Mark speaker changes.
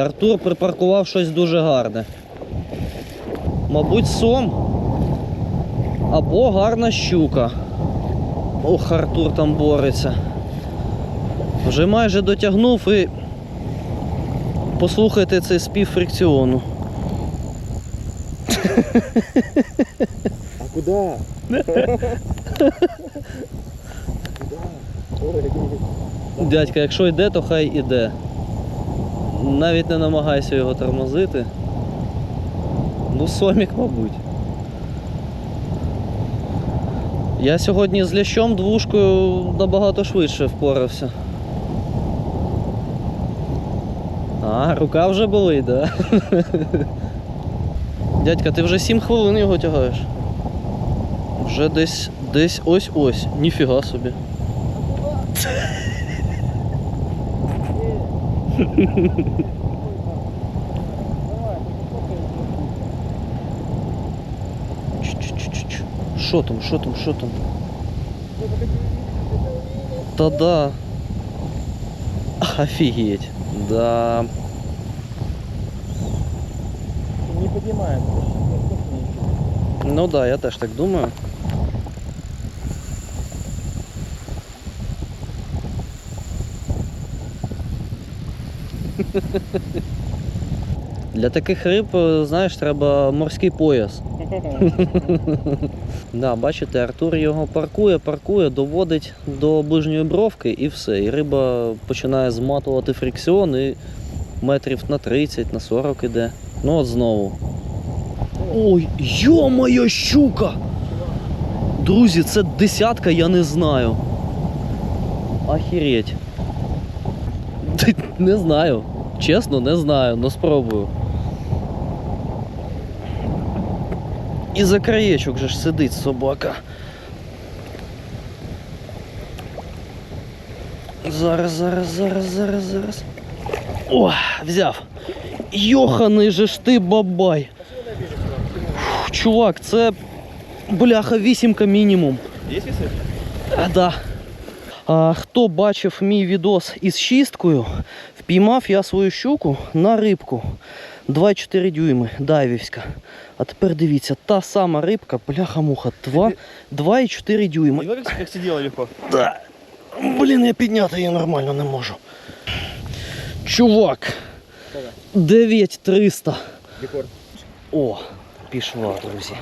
Speaker 1: Артур припаркував щось дуже гарне. Мабуть, сом. Або гарна щука. Ох, Артур там бореться. Вже майже дотягнув і послухайте цей спів фрикціону.
Speaker 2: А куда?
Speaker 1: Дядька, якщо йде, то хай іде. Навіть не намагайся його тормозити. Ну, сомік, мабуть. Я сьогодні з лящом двушкою набагато швидше впорався. А, рука вже болить, да? Дядька, ти вже 7 хвилин його тягаєш. Вже десь десь ось-ось. Ніфіга собі. Що там, що там, що там? Та да. Офігеть. Да.
Speaker 2: Не поднимает.
Speaker 1: Ну да, я теж так думаю. Для таких риб, е, знаєш, треба морський пояс. Да, бачите, Артур його паркує, паркує, доводить до ближньої бровки і все. І риба починає зматувати фрикціон і метрів на 30, на 40 іде. Ну от знову. Ой, йо-моє, щука! Друзі, це десятка, я не знаю. Охереть. Не знаю. Чесно, не знаю, но спробую. І за краєчок же ж сидить собака. Зараз, зараз, зараз, зараз, зараз. О, взяв. Йоханий же ж ти бабай. Фух, Чувак, це бляха вісімка мінімум.
Speaker 2: Есть весы?
Speaker 1: А, да. А, хто бачив мій відос із шісткою, впіймав я свою щуку на рибку 2,4 дюйми, дайвівська. А тепер дивіться, та сама рибка, бляха-муха, 2 2,4 дюйми.
Speaker 2: Как, как сидела легко.
Speaker 1: Да. Блін, я підняти її нормально не можу. Чувак, 9300.
Speaker 2: Рекорд.
Speaker 1: О, пішла, друзі.